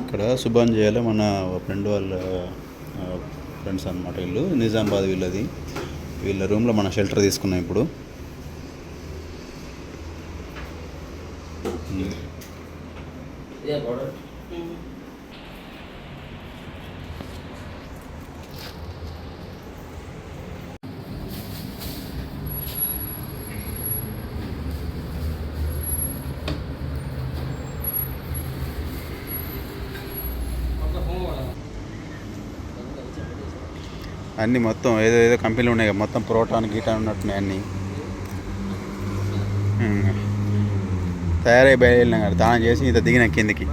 ఇక్కడ సుభాన్ చేయాలి మన ఫ్రెండ్ వాళ్ళ ఫ్రెండ్స్ అనమాట వీళ్ళు. నిజామాబాద్ వీళ్ళది. వీళ్ళ రూమ్లో మన షెల్టర్ తీసుకున్నాం ఇప్పుడు. అన్నీ మొత్తం ఏదో ఏదో కంపెనీలు ఉన్నాయి మొత్తం ప్రోటాన్ గీటాన్ ఉన్నట్టున్నాయి అన్నీ. తయారై బయలుదేరినాం కదా దానం చేసి ఇంత దిగిన కిందికి.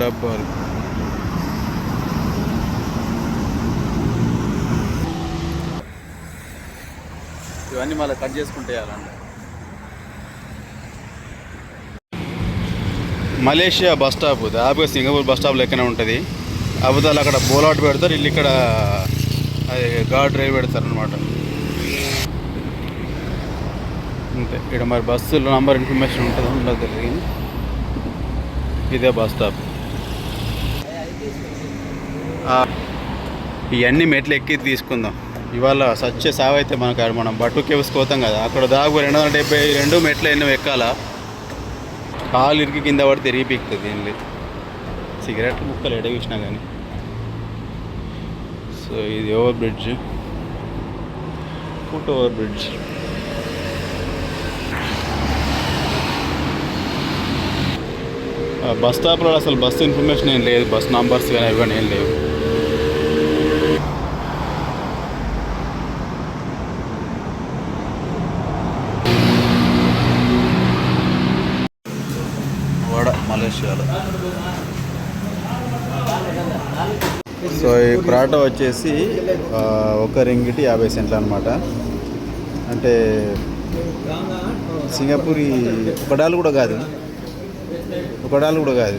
డబ్బాలు. ఇవన్నీ మళ్ళీ కట్ చేసుకుంటే వేయాలండి మలేషియా బస్ స్టాప్ దాదాపుగా సింగపూర్ బస్ స్టాప్ లెక్కనే ఉంటుంది. అబద్ధాలు అక్కడ బోలాట్ పెడతారు ఇల్లు ఇక్కడ అది గాడ్ డ్రైవ్ పెడతారు అనమాట అంతే ఇక్కడ మరి బస్సులో నంబర్ ఇన్ఫర్మేషన్ ఉంటుంది ఉండదు ఇదే బస్ స్టాప్. ఇవన్నీ మెట్లు ఎక్కి తీసుకుందాం. ఇవాళ సచ్చే సావు అయితే మనకు మనం బట్టు కేవ్స్ పోతాం కదా. అక్కడ దాదాపు రెండు వందల డెబ్బై రెండు మెట్లు ఎన్నో ఎక్కాలా. కాలు ఇరికి కింద పడితే రీపిక్తుంది ఏం లేదు. సిగరెట్ ముక్కలు ఎడగేసినా కానీ సో ఇది over bridge. Foot over bridge. ఆ బస్ స్టాప్లో అసలు బస్సు ఇన్ఫర్మేషన్ ఏం లేదు. బస్ నంబర్స్ కానీ ఇవన్నీ ఏం లేవు. మలేషియాలో సో ఈ పరాటా వచ్చేసి ఒక రింగిటి యాభై సెంట్లు అనమాట అంటే సింగపూరి ఒక కూడా కాదు. ఒక కూడా కాదు.